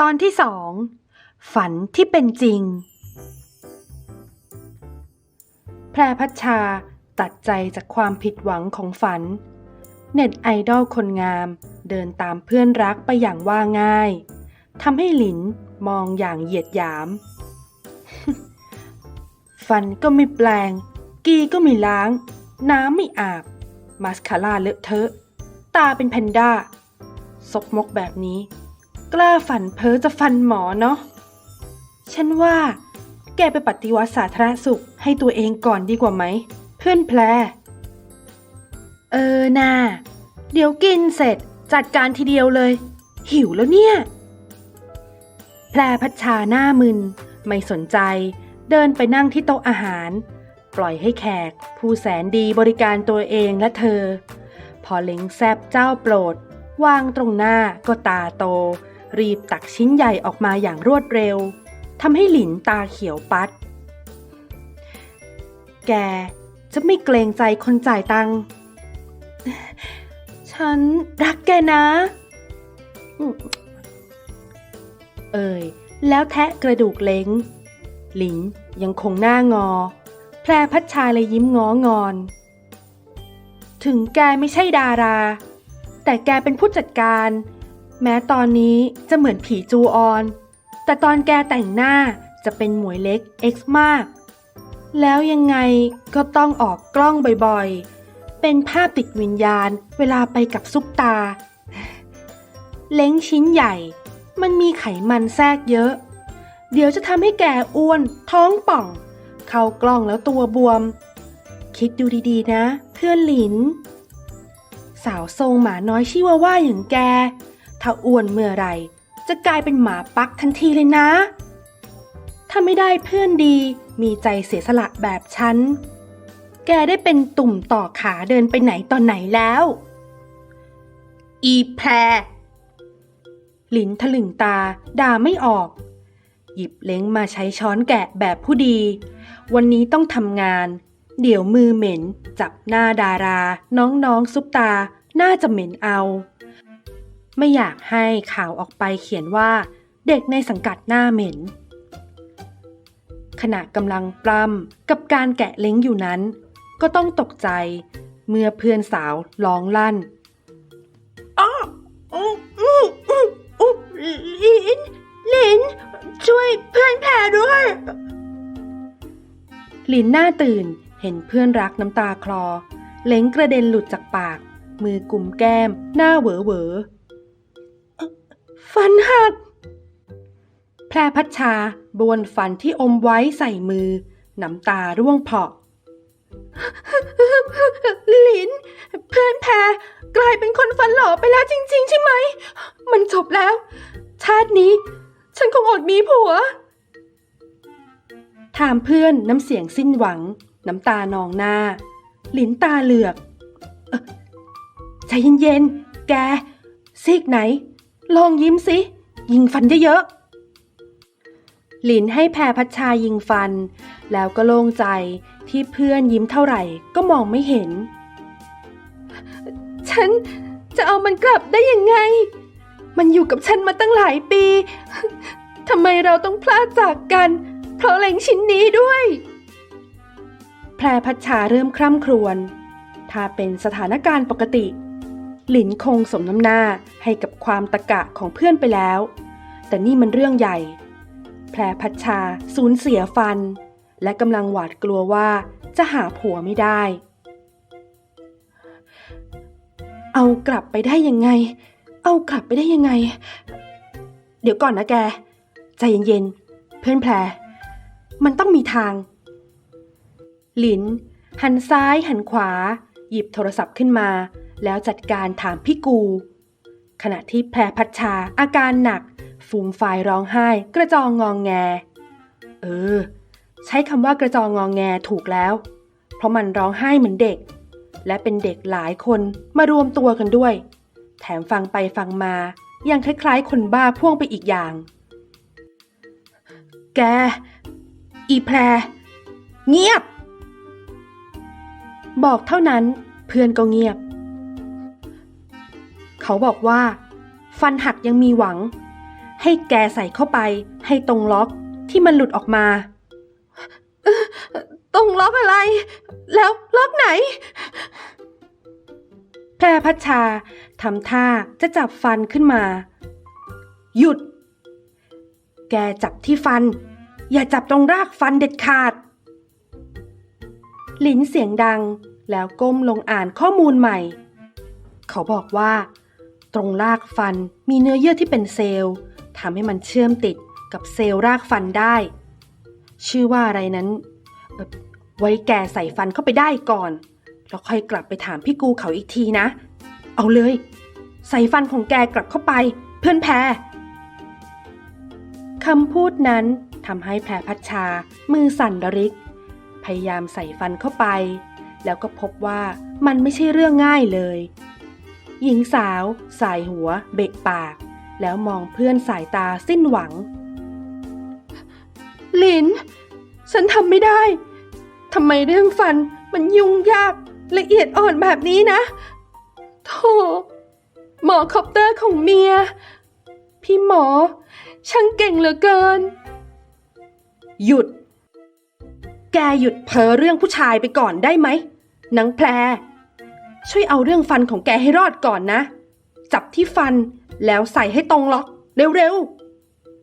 ตอนที่สองฝันที่เป็นจริง แพรพัชชาตัดใจจากความผิดหวังของฝัน เน็ตไอดอลคนงามเดินตามเพื่อนรักไปอย่างว่าง่ายทำให้หลินมองอย่างเหยียดหยาม ฟันก็ไม่แปลง กีก็ไม่ล้าง น้ำไม่อาบ มาสคาร่าเลอะเทอะ ตาเป็นแพนด้าซกมกแบบนี้ กล้าฝันเพ้อจะฟันหมอเนาะ ฉันว่า แกไปปฏิวัติสาธารณสุขให้ตัวเองก่อนดีกว่าไหม เพื่อนแพรเออน่าเดี๋ยวกินเสร็จจัดการทีเดียวเลย หิวแล้วเนี่ย แพรพัชชาหน้ามึน ไม่สนใจ เดินไปนั่งที่โต๊ะอาหาร ปล่อยให้แขก ผู้แสนดีบริการตัวเองและเธอ พอเล้งแซบเจ้าโปรด วางตรงหน้าก็ตาโต รีบตักชิ้นใหญ่ออกมาอย่างรวดเร็วทำให้หลินตาเขียวปัด แกจะไม่เกรงใจคนจ่ายตังค์ ฉันรักแกนะ เอ่ย แล้วแทะกระดูกเล้ง หลินยังคงหน้างอ แพรพัชชาเลยยิ้มง้องอน ถึงแกไม่ใช่ดารา แต่แกเป็นผู้จัดการ แม้ตอนนี้จะเหมือนผีจูออน แต่ตอนแกแต่งหน้าจะเป็นหมวยเล็ก X มาก แล้วยังไงก็ต้องออกกล้องบ่อยๆ เป็นภาพติดวิญญาณเวลาไปกับซุปตา เล้งชิ้นใหญ่ มันมีไขมันแทรกเยอะ เดี๋ยวจะทำให้แกอ้วนท้องป่อง เข้ากล้องแล้วตัวบวม คิดดูดีๆนะ เพื่อนหลิน สาวทรงหมาน้อยชิวาว่าอย่างแก ถ้าอ้วนเมื่อไรจะกลายเป็นหมาปักทันทีเลยนะ ถ้าไม่ได้เพื่อนดีมีใจเสียสละแบบฉัน แกได้เป็นตุ่มต่อขาเดินไปไหนตอนไหนแล้ว อีแพรหลินถลึงตาด่าไม่ออก หยิบเล้งมาใช้ช้อนแกะแบบผู้ดี วันนี้ต้องทำงาน เดี๋ยวมือเหม็น จับหน้าดารา น้องๆซุปตา น่าจะเหม็นเอา ไม่อยากให้ข่าวออกไปเขียนว่าเด็กในสังกัดหน้าเหม็น ขณะกำลังปล้ำกับการแกะเล้งอยู่นั้น ก็ต้องตกใจ เมื่อเพื่อนสาวร้องลั่นอ้อลินลินช่วยเพื่อนแพรด้วยลินหน้าตื่นเห็นเพื่อนรักน้ำตาคลอ เล้งกระเด็นหลุดจากปาก มือกุมแก้ม หน้าเหวอเหวอ ฟันหักแพรพัชชาบวนฟันที่อมไว้ใส่มือ น้ำตาร่วงเพาะลินเพื่อนแพรกลายเป็นคนฟันหล่อไปแล้วจริง ๆ ใช่ไหม มันจบแล้ว ชาตินี้ ฉันคงอดมีผัว ถามเพื่อนน้ำเสียงสิ้นหวัง น้ำตานองหน้าลิ้นตาเหลือกเอ่อใจเย็นๆ แก ซีกไหน ลองยิ้มสิ ยิงฟันเยอะๆหลินให้แพรพัชชายิงฟัน แล้วก็โล่งใจที่เพื่อนยิ้มเท่าไหร่ก็มองไม่เห็น ฉันจะเอามันกลับได้ยังไง มันอยู่กับฉันมาตั้งหลายปี ทำไมเราต้องพลาดจากกัน เพราะเล็งชิ้นนี้ด้วย แพรพัชชาเริ่มคร่ำครวญ ถ้าเป็นสถานการณ์ปกติ หลินคงสมน้ำหน้าให้กับความตะกะของเพื่อนไปแล้ว แต่นี่มันเรื่องใหญ่ แพรพัชชาสูญเสียฟัน และกำลังหวาดกลัวว่าจะหาผัวไม่ได้ เอากลับไปได้ยังไง เอากลับไปได้ยังไง เดี๋ยวก่อนนะแก ใจเย็นๆ เพื่อนแพร มันต้องมีทาง หลิน หันซ้ายหันขวา หยิบโทรศัพท์ขึ้นมา แล้วจัดการถามพี่กู ขณะที่แพรพัชชาอาการหนัก ฟูมฟายร้องไห้ กระจองงองแง เออ ใช้คำว่ากระจองงองแงถูกแล้ว เพราะมันร้องไห้เหมือนเด็ก และเป็นเด็กหลายคนมารวมตัวกันด้วย แถมฟังไปฟังมายังคล้ายๆ คนบ้าพ่วงไปอีกอย่าง แก อีแพร เงียบ บอกเท่านั้นเพื่อนก็เงียบ เขาบอกว่า ฟันหักยังมีหวัง ให้แกใส่เข้าไป ให้ตรงล็อกที่มันหลุดออกมา ตรงล็อกอะไร แล้วล็อกไหน แพรพัชชาทำท่าจะจับฟันขึ้นมา หยุด แกจับที่ฟัน อย่าจับตรงรากฟันเด็ดขาดลิ้นเสียงดังแล้วก้มลงอ่านข้อมูลใหม่ เขาบอกว่า ตรงรากฟันมีเนื้อเยื่อที่เป็นเซลล์ทำให้มันเชื่อมติดกับเซลล์รากฟันได้ ชื่อว่าอะไรนั้น ไว้แกใส่ฟันเข้าไปได้ก่อน แล้วค่อยกลับไปถามพี่กูเขาอีกทีนะ เอาเลย ใส่ฟันของแกกลับเข้าไป เพื่อนแพรคำพูดนั้นทำให้แพรพัชชา มือสั่นระริก พยายามใส่ฟันเข้าไป แล้วก็พบว่ามันไม่ใช่เรื่องง่ายเลย หญิงสาว สายหัว เบะปาก แล้วมองเพื่อนสายตาสิ้นหวัง ลิน ฉันทำไม่ได้ ทำไมเรื่องฟันมันยุ่งยากละเอียดอ่อนแบบนี้นะ โธ่หมอคอปเตอร์ของเมีย พี่หมอ ช่างเก่งเหลือเกิน หยุด แกหยุดเพ้อเรื่องผู้ชายไปก่อนได้ไหมนางแพร ช่วยเอาเรื่องฟันของแกให้รอดก่อนนะ จับที่ฟันแล้วใส่ให้ตรงล็อก เร็ว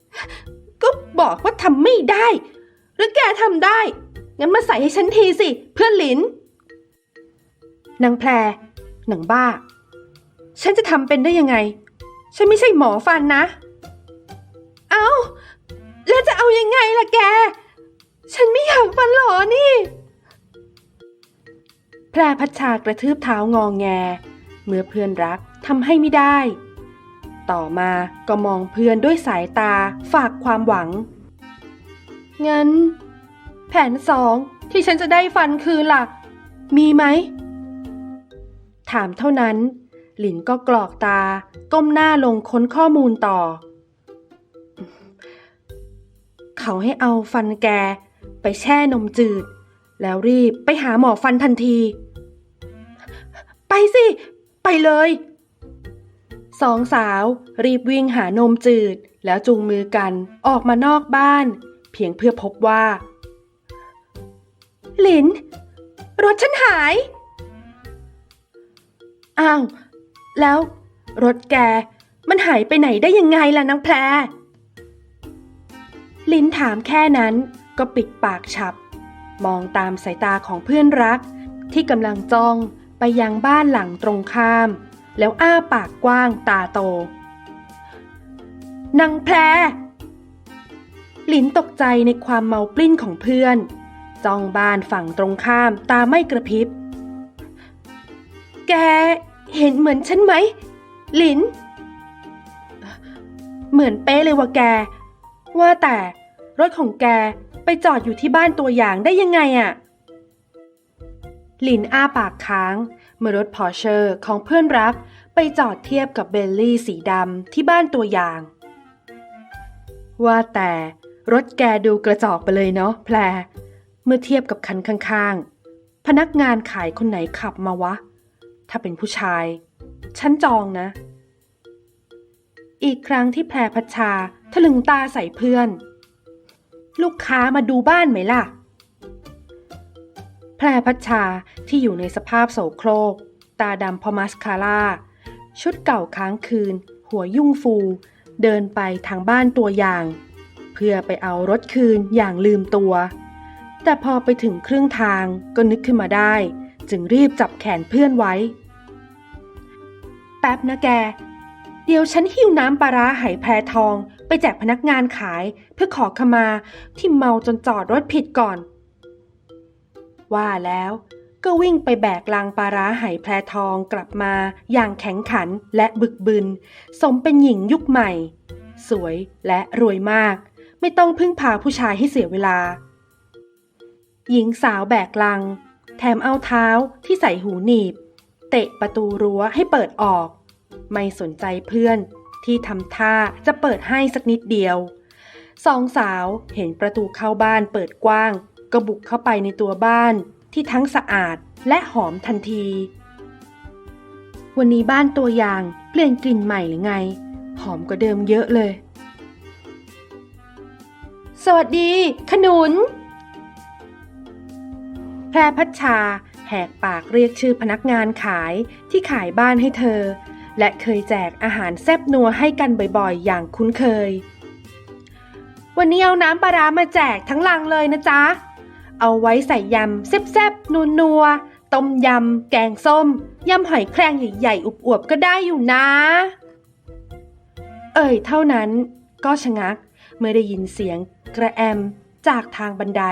ๆ ก็บอกว่าทำไม่ได้ หรือแกทำได้ งั้นมาใส่ให้ฉันทีสิ เพื่อนหลินนางแพรหนังบ้า ฉันจะทำเป็นได้ยังไง ฉันไม่ใช่หมอฟันนะ เอาแล้วจะเอายังไงล่ะแก ฉันไม่อยากฟันหลอนี่ แพรพัชชากระทืบเท้างองแง เมื่อเพื่อนรักทำให้ไม่ได้ ต่อมาก็มองเพื่อนด้วยสายตาฝากความหวัง งั้น แผนสองที่ฉันจะได้ฟันคืนล่ะมีไหม ถามเท่านั้น หลินก็กรอกตา ก้มหน้าลงค้นข้อมูลต่อ เขาให้เอาฟันแก ไปแช่นมจืด แล้วรีบไปหาหมอฟันทันที สิ ไปเลย สองสาว รีบวิ่งหานมจืด แล้วจูงมือกันออกมานอกบ้าน เพียงเพื่อพบว่า หลิน รถฉันหาย อ้าว แล้ว รถแก มันหายไปไหนได้ยังไงล่ะนางแพรลินถามแค่นั้นก็ปิดปากฉับ มองตามสายตาของเพื่อนรักที่กำลังจ้อง ยังบ้านหลังตรงข้าม แล้วอ้าปากกว้างตาโตนางแพรลินตกใจในความเมาปลิ้นของเพื่อน จ้องบ้านฝั่งตรงข้ามตาไม่กระพริบ แกเห็นเหมือนฉันไหมลิน เหมือนเป๊ะเลยว่าแก ว่าแต่รถของแกไปจอดอยู่ที่บ้านตัวอย่างได้ยังไงอะ ลินอ้าปากค้างเมื่อรถพอร์เชอร์ของเพื่อนรักไปจอดเทียบกับเบลลี่สีดำที่บ้านตัวอย่าง ว่าแต่รถแกดูกระจอกไปเลยเนาะแพร เมื่อเทียบกับคันข้างๆ พนักงานขายคนไหนขับมาวะ ถ้าเป็นผู้ชาย ฉันจองนะ อีกครั้งที่แพรพัชชาถลึงตาใส่เพื่อน ลูกค้ามาดูบ้านไหมล่ะ พรพัชชาที่อยู่ในสภาพโสโครก ตาดำพอมัสคาร่า ชุดเก่าค้างคืน หัวยุ่งฟู เดินไปทางบ้านตัวอย่าง เพื่อไปเอารถคืนอย่างลืมตัว แต่พอไปถึงครึ่งทางก็นึกขึ้นมาได้ จึงรีบจับแขนเพื่อนไว้ แป๊บนะแก เดี๋ยวฉันหิ้วน้ำปลาร้าไหแพรทอง ไปแจกพนักงานขายเพื่อขอขมาที่เมาจนจอดรถผิดก่อน ว่าแล้วก็วิ่งไปแบกลังปลาร้าไหแพรทองกลับมาอย่างแข็งขันและบึกบึน สมเป็นหญิงยุคใหม่ สวยและรวยมาก ไม่ต้องพึ่งพาผู้ชายให้เสียเวลา หญิงสาวแบกลัง แถมเอาเท้าที่ใส่หูหนีบ เตะประตูรั้วให้เปิดออก ไม่สนใจเพื่อนที่ทำท่าจะเปิดให้สักนิดเดียว สองสาวเห็นประตูเข้าบ้านเปิดกว้าง ก็บุกเข้าไปในตัวบ้านที่ทั้งสะอาดและหอมทันที วันนี้บ้านตัวอย่างเปลี่ยนกลิ่นใหม่หรือไง หอมกว่าเดิมเยอะเลย สวัสดี ขนุน แพรพัชชาแหกปากเรียกชื่อพนักงานขายที่ขายบ้านให้เธอ และเคยแจกอาหารแซบนัวให้กันบ่อยๆ อย่างคุ้นเคย วันนี้เอาน้ำปลาร้ามาแจกทั้งลังเลยนะจ๊ะ เอาไว้ใส่ยำแซ่บๆนัวๆต้มยำ แกงส้ม ยำหอยแครงใหญ่ๆอวบๆก็ได้อยู่นะ เอ่ยเท่านั้นก็ชะงัก เมื่อได้ยินเสียงกระแอมจากทางบันได